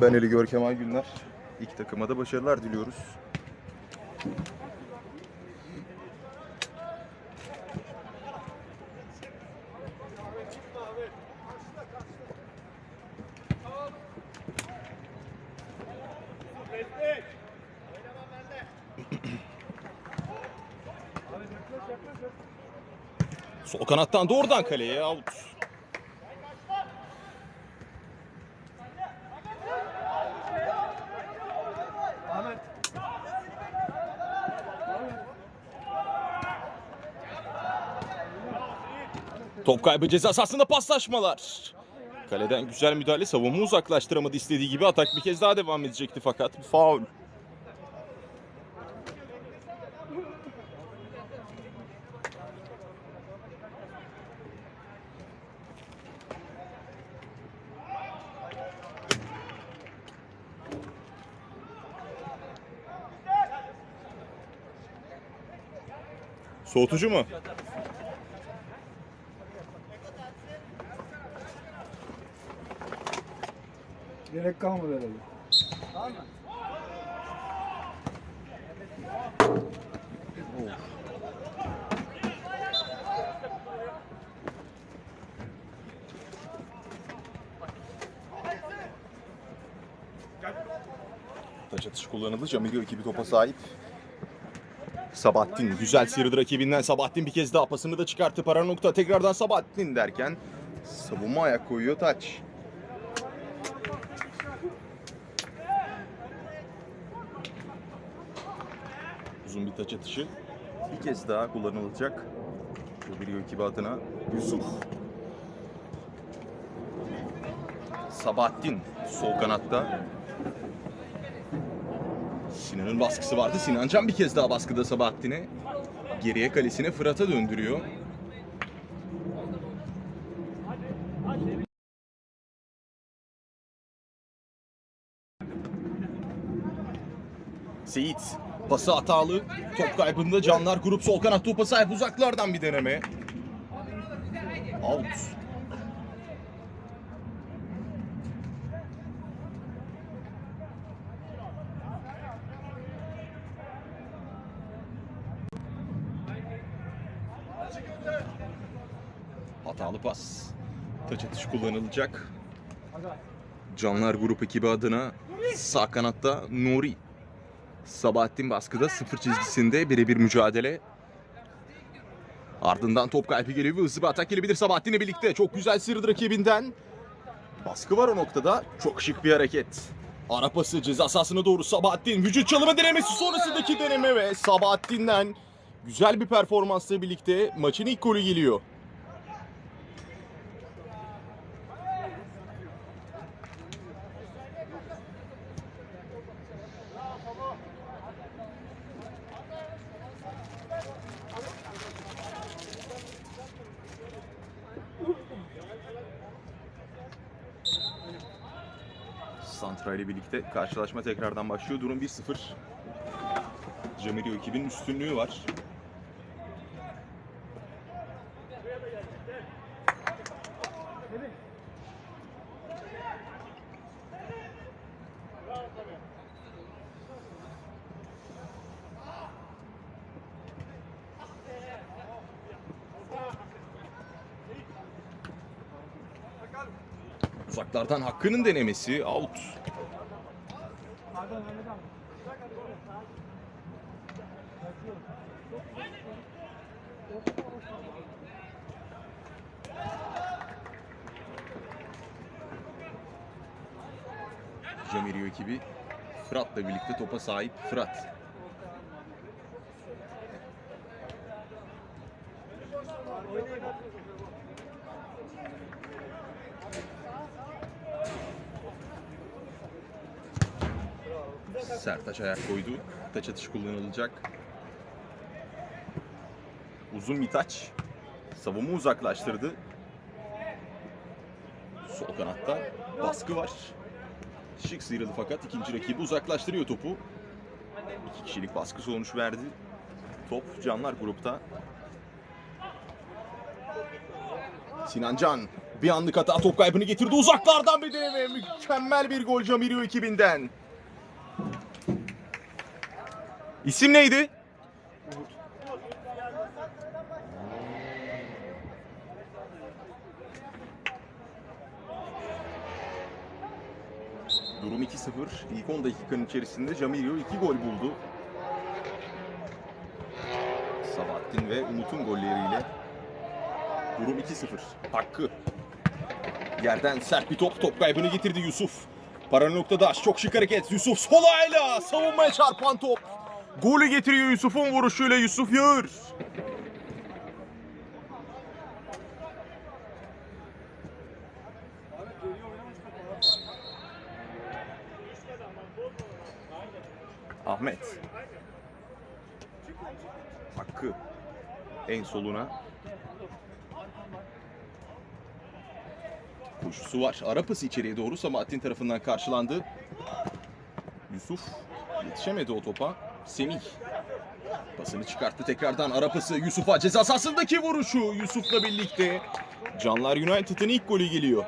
Ben Ali Görkemal Günler. İlk takıma da başarılar diliyoruz. Sol kanattan doğrudan kaleye out. Top kaybı ceza sahasında paslaşmalar. Kaleden güzel müdahale savunma uzaklaştıramadı istediği gibi atak bir kez daha devam edecekti fakat faul. Soğutucu mu? Gerek kalmadı herhalde. Taç atışı kullanıldı. Camilio ekibi topa sahip. Sabahattin güzel sıyrıldı rakibinden. Sabahattin bir kez daha pasını da çıkarttı. Para nokta tekrardan Sabahattin derken Savunma ayak koyuyor taç. Uzun bir taç atışı. Bir kez daha kullanılacak. Mobilya ekibi adına Yusuf. Sabahattin sol kanatta. Sinan'ın baskısı vardı. Sinan Can bir kez daha baskıda Sabahattin'e. Geriye kalesine Fırat'a döndürüyor. Seyit pası hatalı. Top kaybında Canlar grup sol kanat topa sahip uzaklardan bir deneme. Out. Hatalı pas. Taç atışı kullanılacak. Canlar grup ekibi adına sağ kanatta Nuri. Sabahattin baskıda sıfır çizgisinde birebir mücadele. Ardından top kaybı geliyor ve hızlı bir atak gelebilir Sabahattin'le birlikte. Çok güzel sırdı rakibinden. Baskı var o noktada. Çok şık bir hareket. Ara pası ceza sahasına doğru Sabahattin. Vücut çalımı denemesi sonrasındaki deneme ve Sabahattin'den güzel bir performansla birlikte maçın ilk golü geliyor. Santra ile birlikte karşılaşma tekrardan başlıyor. Durum 1-0. Camilio ekibinin üstünlüğü var. Uzaklardan Hakkı'nın denemesi out. Jamiriyo ekibi Birlikte topa sahip Fırat. Sertaç ayak koydu. Taç atışı kullanılacak. Uzun bir taç. Savunma uzaklaştırdı. Sol kanatta baskı var. Şık sıyrıldı fakat ikinci rakibi uzaklaştırıyor topu. İki kişilik baskı sonuç verdi. Top Canlar grupta. Sinan Can Bir anlık hata top kaybını getirdi. Uzaklardan bir deneme. Mükemmel bir gol Camirio ekibinden. İsim neydi? Durum 2-0. İlk 10 dakikanın içerisinde Jamirio 2 gol buldu. Sabahattin ve Umut'un golleriyle durum 2-0. Hakkı. Yerden sert bir top. Top kaybını getirdi Yusuf. Para noktada çok şık hareket. Yusuf sol ayağıyla savunmaya çarpan top. Golü getiriyor Yusuf'un vuruşuyla Yusuf Yağır. Ahmet. Hakkı. En soluna. Koşusu var. Ara pası içeriye doğru Sabahattin tarafından karşılandı. Yusuf yetişemedi o topa. Semih. Pasını çıkarttı tekrardan ara pası Yusuf'a ceza sahasındaki vuruşu Yusuf'la birlikte. Canlar United'ın ilk golü geliyor.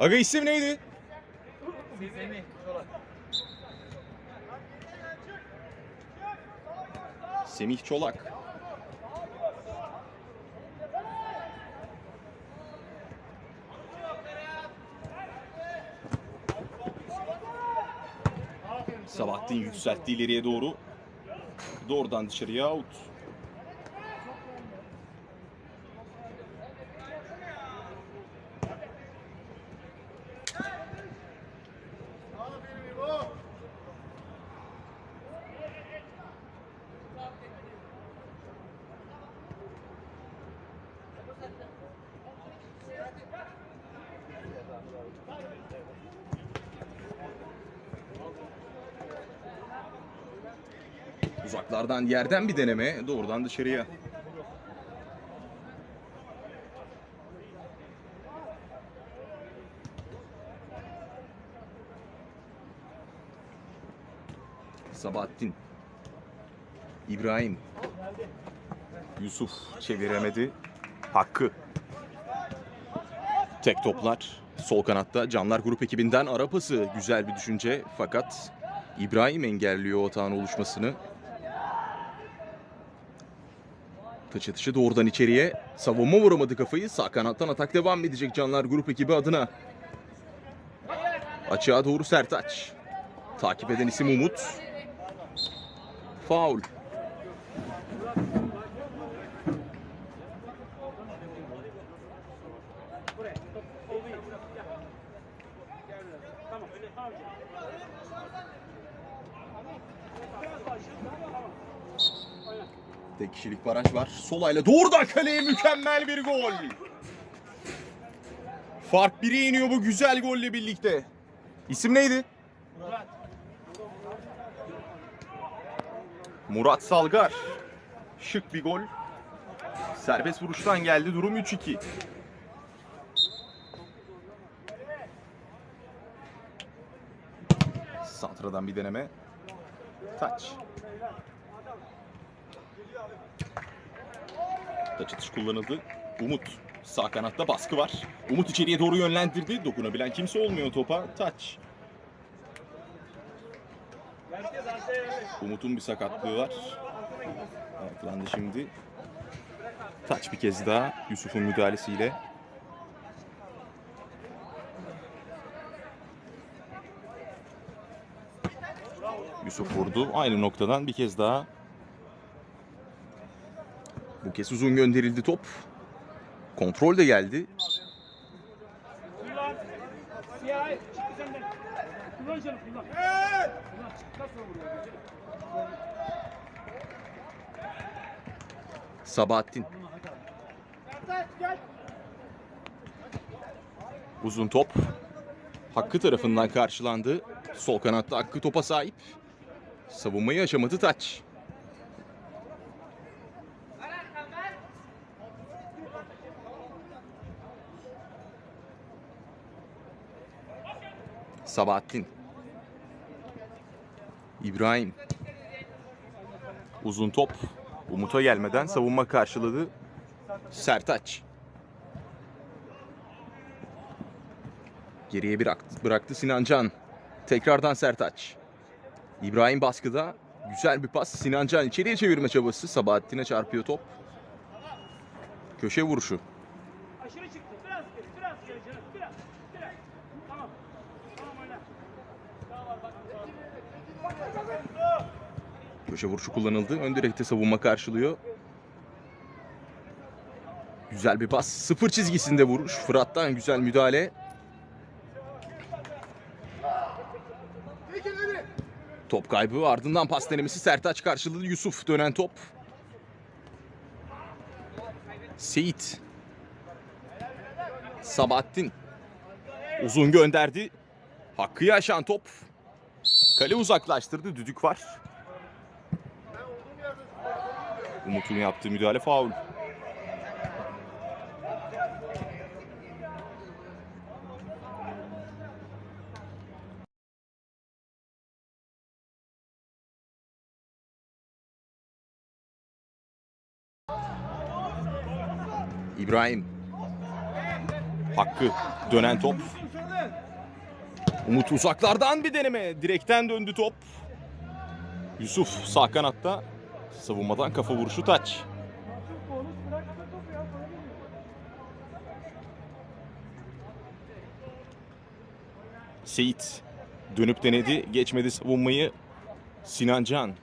Aga isim neydi? Semih Çolak. Sabahattin yükseltti ileriye doğru. Doğrudan dışarıya out. Uzaklardan yerden bir deneme doğrudan dışarıya. Sabahattin. İbrahim. Yusuf çeviremedi. Hakkı. Tek toplar. Sol kanatta Canlar Grup ekibinden ara pası. Güzel bir düşünce fakat İbrahim engelliyor o oluşmasını. Taç atışı doğrudan içeriye. Savunma vuramadı kafayı. Sağ kanattan atak devam edecek Canlar Grup ekibi adına. Açığa doğru Sertaç. Takip eden isim Umut. Faul. Tek kişilik baraj var. Solayla doğrudan kaleye mükemmel bir gol. Fark 1'e iniyor bu güzel golle birlikte. İsim neydi? Murat Salgar. Şık bir gol. Serbest vuruştan geldi. Durum 3-2. Santra'dan bir deneme. Taç. Taç atış kullanıldı. Umut sağ kanatta baskı var. Umut içeriye doğru yönlendirdi. Dokunabilen kimse olmuyor topa. Taç. Umut'un bir sakatlığı var. Ayaklandı şimdi. Taç bir kez daha Yusuf'un müdahalesiyle. Yusuf vurdu. Aynı noktadan bir kez daha bu kez uzun gönderildi top. Kontrol de geldi. Sabahattin. Uzun top. Hakkı tarafından karşılandı. Sol kanatta Hakkı topa sahip. Savunmayı aşamadı Taç. Sabahattin. İbrahim. Uzun top. Umut'a gelmeden savunma karşıladı. Sertaç. Geriye bıraktı, bıraktı Sinan Can. Tekrardan Sertaç. İbrahim baskıda. Güzel bir pas. Sinan Can içeriye çevirme çabası. Sabahattin'e çarpıyor top. Köşe vuruşu. Aşırı çıktı. Köşe vuruşu kullanıldı. Ön direkte savunma karşılıyor. Güzel bir pas. Sıfır çizgisinde vuruş. Fırat'tan güzel müdahale. Top kaybı ardından pas denemesi Sertaç karşıladı. Yusuf dönen top. Seyit. Sabahattin. Uzun gönderdi. Hakkı'yı aşan top. Kale uzaklaştırdı. Düdük var. Umut'un yaptığı müdahale faul. İbrahim. Hakkı dönen top. Umut uzaklardan bir deneme. Direkten döndü top. Yusuf sağ kanatta. Savunmadan kafa vuruşu taç. Seyit dönüp denedi. Geçmedi savunmayı. Sinan Can.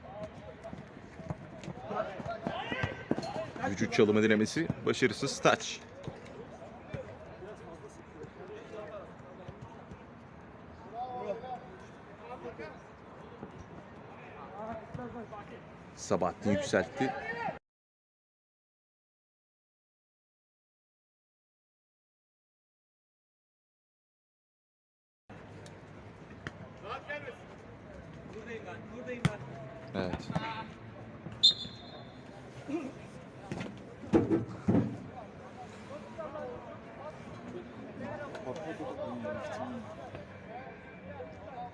Vücut çalımı denemesi başarısız taç. Sabahattin yükseltti. Evet.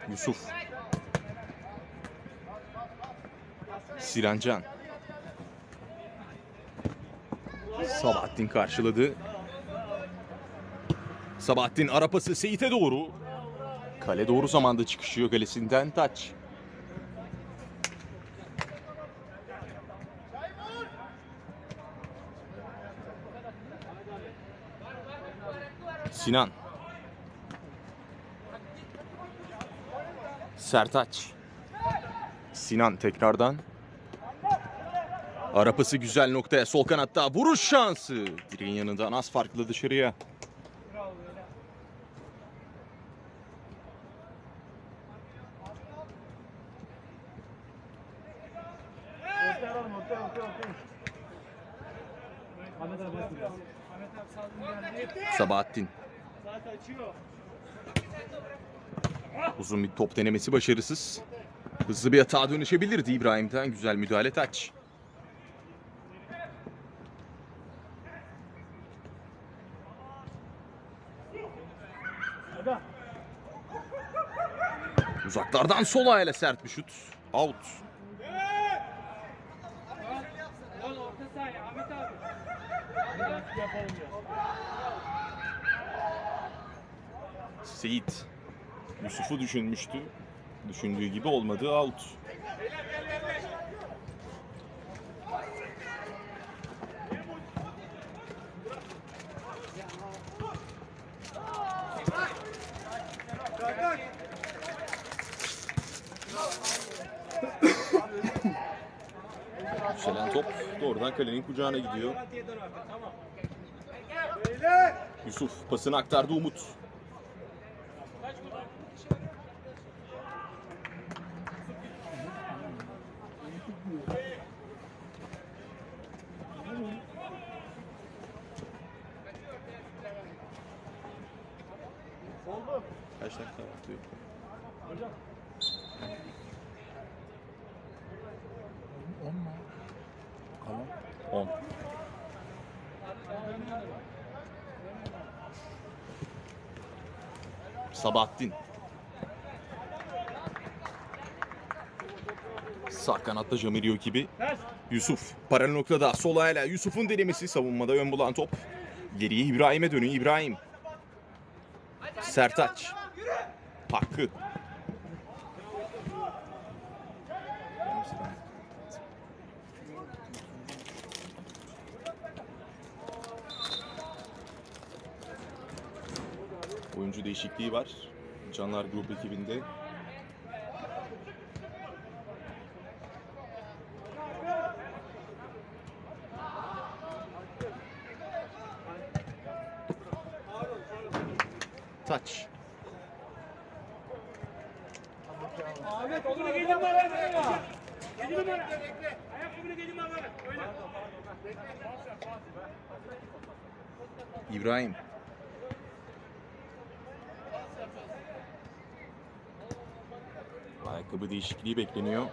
Yusuf. Sirancan. Sabahattin karşıladı. Sabahattin arapası Seyit'e doğru. Kale doğru zamanda çıkışıyor kalesinden taç. Sinan. Sertaç. Sinan tekrardan. Arapası güzel noktaya sol kanatta vuruş şansı. Direğin yanından az farklı dışarıya. Sabahattin. Uzun bir top denemesi başarısız. Hızlı bir hata dönüşebilirdi İbrahim'den. Güzel müdahale taç. Uzaklardan sol ayağıyla sert bir şut. Out. Seyit. Yusuf'u düşünmüştü. Düşündüğü gibi olmadı. Out. Top doğrudan kalenin kucağına gidiyor. Yusuf pasını aktardı Umut. Sabahattin. Sağ kanatta Jamirio gibi. Yusuf paralel noktada sol ayağıyla Yusuf'un denemesi savunmada ön bulan top. Geriye İbrahim'e dönüyor İbrahim. Sertaç. Hakkı. Değişikliği var. Canlar Grup ekibinde. Taç. Ayakkabını giydim bana. Giydim bana. Ayakkabını giydim bana. İbrahim. Ayakkabı değişikliği bekleniyor.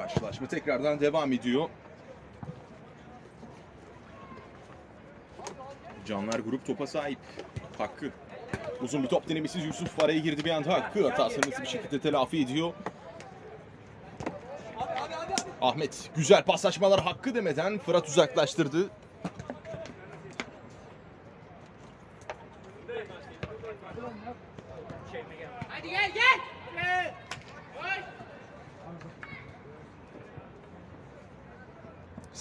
Karşılaşma tekrardan devam ediyor. Canlar grup topa sahip. Hakkı. Uzun bir top denemesi Yusuf araya girdi bir anda Hakkı hatasını bir şekilde telafi ediyor. Ahmet güzel paslaşmalar Hakkı demeden Fırat uzaklaştırdı.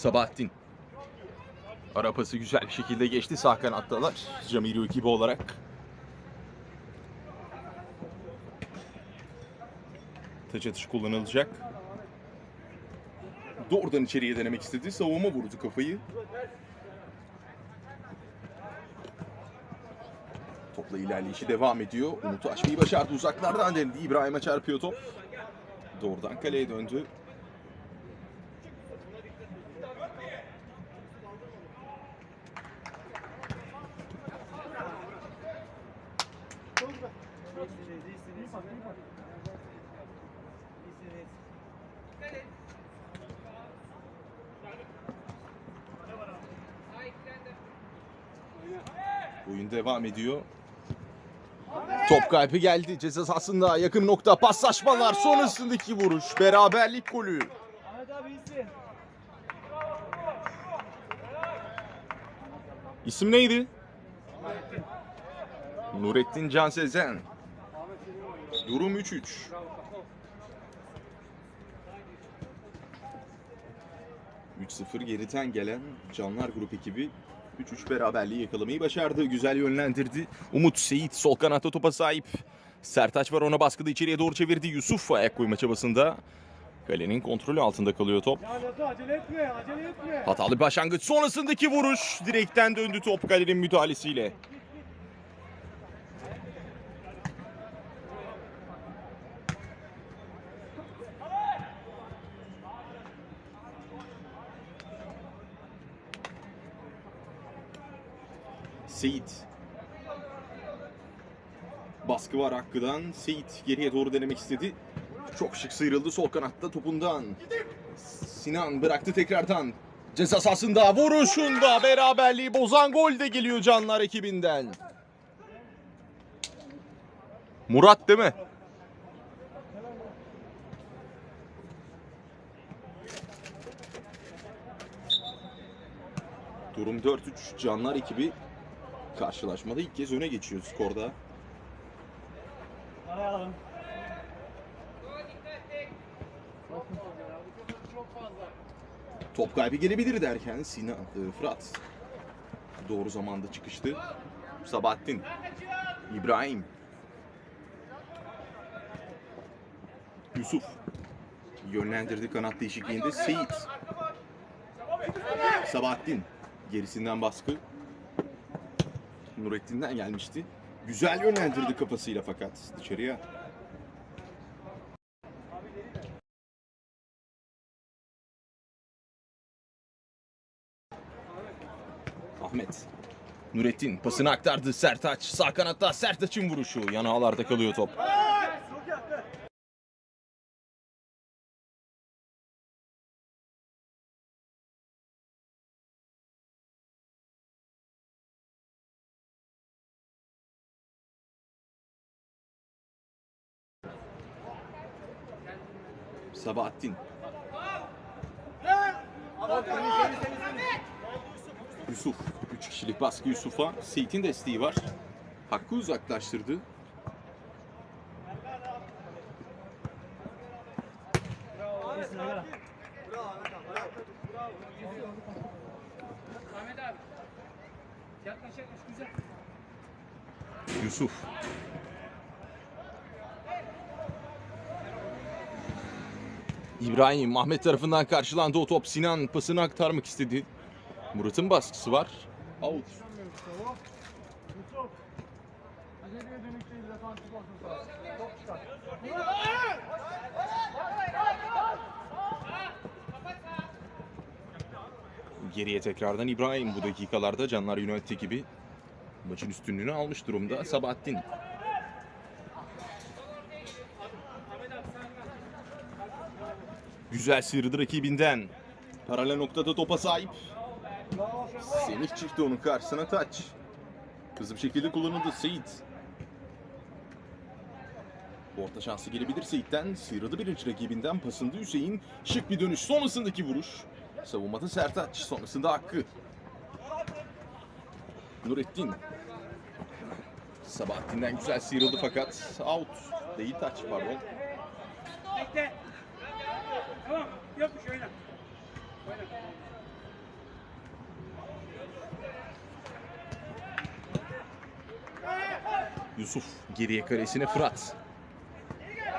Sabahattin. Ara pası güzel bir şekilde geçti sağ kanattalar. Camirio ekibi olarak. Taç atışı kullanılacak. Doğrudan içeriye denemek istedi. Savunma vurdu kafayı. Topla ilerleyişi devam ediyor. Umut'u açmayı başardı. Uzaklardan denedi. İbrahim'e çarpıyor top. Doğrudan kaleye döndü. Oyun devam ediyor. Top kaybı geldi. Ceza sahasında yakın nokta paslaşmalar sonrasındaki vuruş. Beraberlik golü. İsim neydi? Nurettin Can Sezen. Durum 3-3. ...3-0 geriden gelen Canlar Grup ekibi 3-3 beraberliği yakalamayı başardı. Güzel yönlendirdi. Umut Seyit sol kanatta topa sahip. Sertaç var ona baskıda içeriye doğru çevirdi. Yusuf ayak koyma çabasında. Kalenin kontrolü altında kalıyor top. Acele etme, acele etme. Hatalı bir başlangıç sonrasındaki vuruş direkten döndü top kalenin müdahalesiyle. Seyit. Baskı var Hakkı'dan. Seyit geriye doğru denemek istedi. Çok şık sıyrıldı sol kanatta topundan. Sinan bıraktı tekrardan. Ceza sahasında vuruşunda beraberliği bozan gol de geliyor Canlar ekibinden. Murat değil mi? Durum 4-3 Canlar ekibi karşılaşmada ilk kez öne geçiyor skorda. Ayağım. Top kaybı gelebilir derken Sinan, e, Fırat doğru zamanda çıkıştı. Sabahattin, İbrahim, Yusuf yönlendirdi kanat değişikliğinde Seyit. Sabahattin gerisinden baskı. Nurettin'den gelmişti. Güzel yönlendirdi kafasıyla fakat dışarıya. Ahmet. Nurettin pasını aktardı Sertaç. Sağ kanatta Sertaç'ın vuruşu. Yan ağlarda kalıyor top. Sabahattin. Yusuf. 3 kişilik baskı Yusuf'a. Seyit'in desteği var. Hakkı uzaklaştırdı. Yusuf. İbrahim Ahmet tarafından karşılandı o top. Sinan pasını aktarmak istedi. Murat'ın baskısı var. Out. Geriye tekrardan İbrahim bu dakikalarda Canlar United ekibi maçın üstünlüğünü almış durumda. Sabahattin. Güzel sıyrıldı rakibinden. Paralel noktada topa sahip. Semih çıktı onun karşısına taç. Hızlı bir şekilde kullanıldı Seyit. Orta şansı gelebilir Seyit'ten. Sıyrıldı birinci rakibinden. Pasında Hüseyin. Şık bir dönüş. Sonrasındaki vuruş. Savunmada Sertaç. Sonrasında Hakkı. Nurettin. Sabahattin'den güzel sıyrıldı fakat out. Değil taç pardon. Bekle. Yokmuş oyna. Oyna. Yusuf geriye karesine Fırat.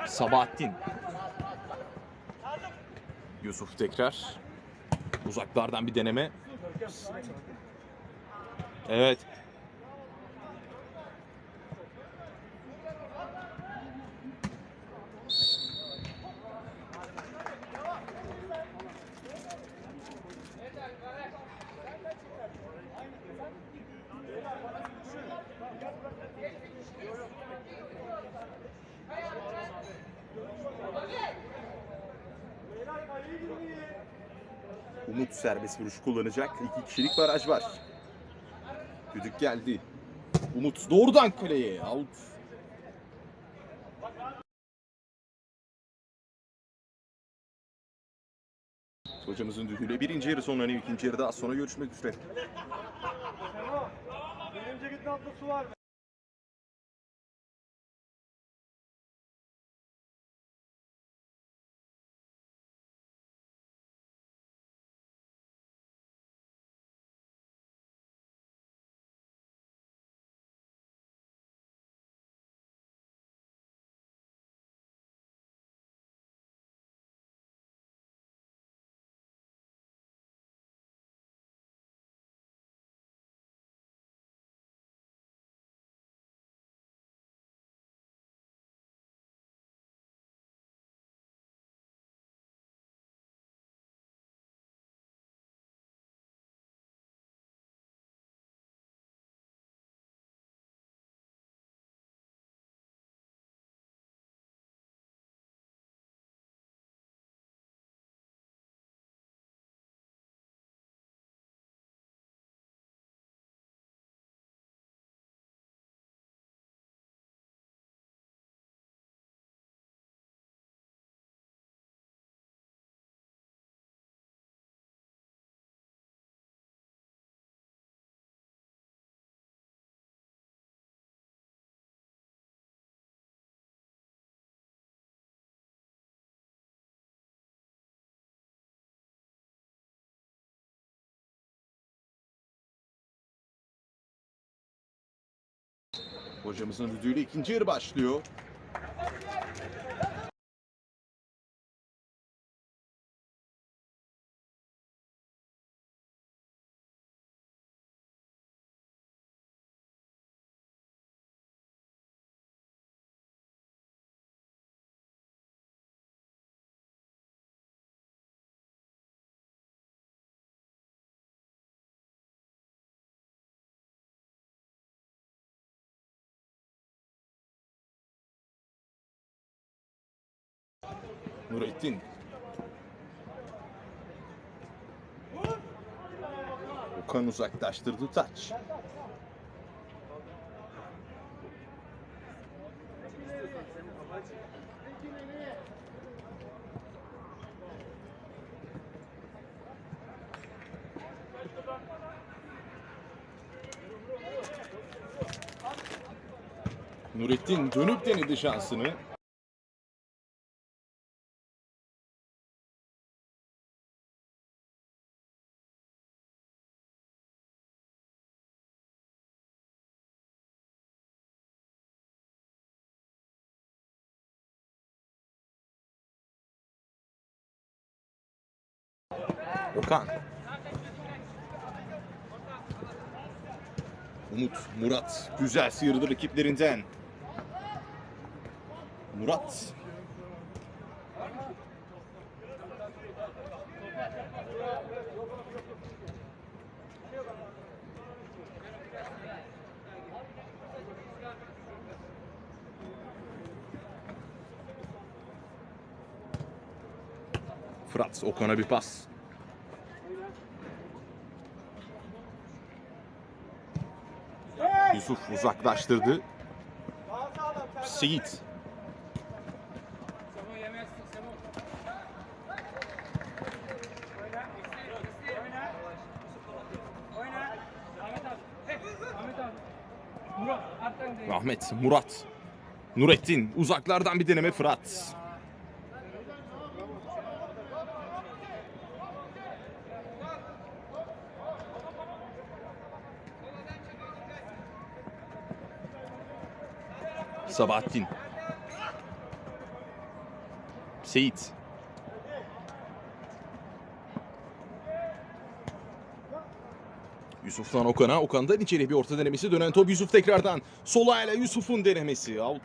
Sabahattin. Yusuf tekrar. Uzaklardan bir deneme. Evet. Umut serbest vuruş kullanacak. İki kişilik baraj var. Düdük geldi. Umut doğrudan kaleye. Out. Hocamızın düdüğüyle birinci yarı sonlanıyor. ikinci yarıda az sonra görüşmek üzere. Altında su var Hocamızın düdüğüyle ikinci yarı başlıyor. Nurettin. Okan uzaklaştırdı taç. Nurettin dönüp denedi şansını. Okan. Umut, Murat. Güzel sıyırdı rakiplerinden. Murat. Fırat, Okan'a bir pas. Yusuf uzaklaştırdı. Seyit. Ahmet, Murat. Nurettin uzaklardan bir deneme Fırat. Sabahattin. Seyit. Yusuf'tan Okan'a, Okan'dan içeri bir orta denemesi dönen top Yusuf tekrardan. Sol ayağıyla Yusuf'un denemesi out.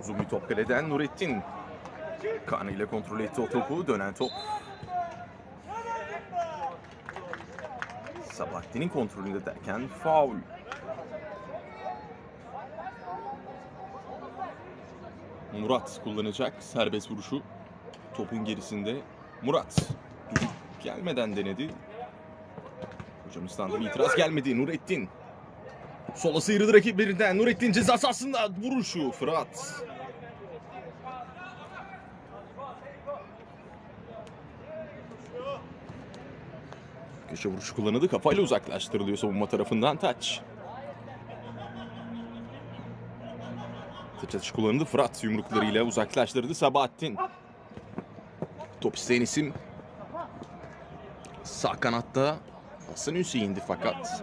Uzun bir top kaleden Nurettin. Kanı ile kontrol etti o topu. Dönen top. Sabahattin'in kontrolünde derken faul. Murat kullanacak serbest vuruşu. Topun gerisinde Murat. Gelmeden denedi. Hocamızdan da itiraz gelmedi. Nurettin. Sola sıyrıldı rakiplerinden. Nurettin ceza sahasında vuruşu. Fırat. Köşe vuruşu kullanıldı. Kafayla uzaklaştırılıyor savunma tarafından taç. Taç atış kullanıldı. Fırat yumruklarıyla uzaklaştırdı. Sabahattin. Top isteyen isim. Sağ kanatta Hasan Hüseyin'di fakat.